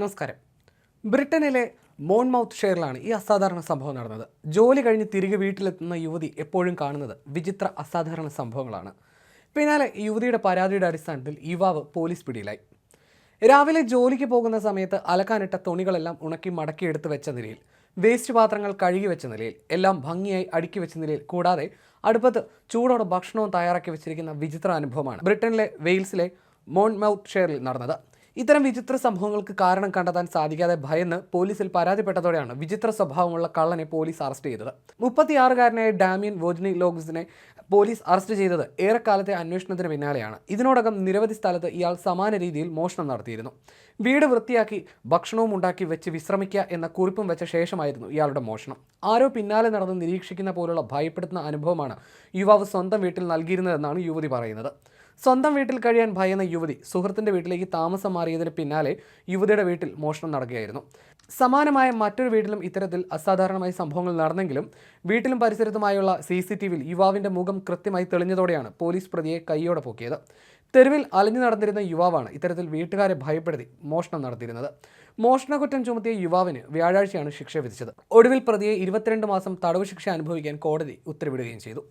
നമസ്കാരം. ബ്രിട്ടനിലെ മോൺമൗത്ത് ഷെയറിലാണ് ഈ അസാധാരണ സംഭവം നടന്നത്. ജോലി കഴിഞ്ഞ് തിരികെ വീട്ടിലെത്തുന്ന യുവതി എപ്പോഴും കാണുന്നത് വിചിത്ര അസാധാരണ സംഭവങ്ങളാണ്. പിന്നാലെ യുവതിയുടെ പരാതിയുടെ അടിസ്ഥാനത്തിൽ യുവാവ് പോലീസ് പിടിയിലായി. രാവിലെ ജോലിക്ക് പോകുന്ന സമയത്ത് അലക്കാനിട്ട തുണികളെല്ലാം ഉണക്കി മടക്കി എടുത്തു വെച്ച നിലയിൽ വേസ്റ്റ് പാത്രങ്ങൾ കഴുകി വെച്ച നിലയിൽ എല്ലാം ഭംഗിയായി അടുക്കി വെച്ച നിലയിൽ കൂടാതെ അടുപ്പത്ത് ചൂടോടെ ഭക്ഷണവും തയ്യാറാക്കി വെച്ചിരിക്കുന്ന വിചിത്ര അനുഭവമാണ് ബ്രിട്ടനിലെ വെയിൽസിലെ മോൺമൗത്ത് ഷെയറിൽ നടന്നത്. ഇത്തരം വിചിത്ര സംഭവങ്ങൾക്ക് കാരണം കണ്ടെത്താൻ സാധിക്കാതെ ഭയന്ന് പോലീസിൽ പരാതിപ്പെട്ടതോടെയാണ് വിചിത്ര സ്വഭാവമുള്ള കള്ളനെ പോലീസ് അറസ്റ്റ് ചെയ്തത്. മുപ്പത്തിയാറുകാരനായ ഡാമിയൻ വോജ്നി ലോഗ്സിനെ പോലീസ് അറസ്റ്റ് ചെയ്തത് ഏറെക്കാലത്തെ അന്വേഷണത്തിന് പിന്നാലെയാണ്. ഇതിനോടകം നിരവധി സ്ഥലത്ത് ഇയാൾ സമാന രീതിയിൽ മോഷണം നടത്തിയിരുന്നു. വീട് വൃത്തിയാക്കി ഭക്ഷണവും ഉണ്ടാക്കി വെച്ച് വിശ്രമിക്കുക എന്ന കുറിപ്പും വെച്ച ശേഷമായിരുന്നു ഇയാളുടെ മോഷണം. ആരോ പിന്നാലെ നടന്ന് നിരീക്ഷിക്കുന്ന പോലുള്ള ഭയപ്പെടുത്തുന്ന അനുഭവമാണ് യുവാവ് സ്വന്തം വീട്ടിൽ നൽകിയിരുന്നതെന്നാണ് യുവതി പറയുന്നത്. സ്വന്തം വീട്ടിൽ കഴിയാൻ ഭയന്ന യുവതി സുഹൃത്തിന്റെ വീട്ടിലേക്ക് താമസം മാറിയതിന് പിന്നാലെ യുവതിയുടെ വീട്ടിൽ മോഷണം നടക്കുകയായിരുന്നു. സമാനമായ മറ്റൊരു വീട്ടിലും ഇത്തരത്തിൽ അസാധാരണമായ സംഭവങ്ങൾ നടന്നെങ്കിലും വീട്ടിലും പരിസരത്തുമായുള്ള സി സി ടി വിയിൽ യുവാവിന്റെ മുഖം കൃത്യമായി തെളിഞ്ഞതോടെയാണ് പോലീസ് പ്രതിയെ കൈയോടെ പൊക്കിയത്. തെരുവിൽ അലഞ്ഞു നടന്നിരുന്ന യുവാവാണ് ഇത്തരത്തിൽ വീട്ടുകാരെ ഭയപ്പെടുത്തി മോഷണം നടത്തിയിരുന്നത്. മോഷണക്കുറ്റം ചുമത്തിയ യുവാവിന് വ്യാഴാഴ്ചയാണ് ശിക്ഷ വിധിച്ചത്. ഒടുവിൽ പ്രതിയെ ഇരുപത്തിരണ്ട് മാസം തടവ് ശിക്ഷ അനുഭവിക്കാൻ കോടതി ഉത്തരവിടുകയും ചെയ്തു.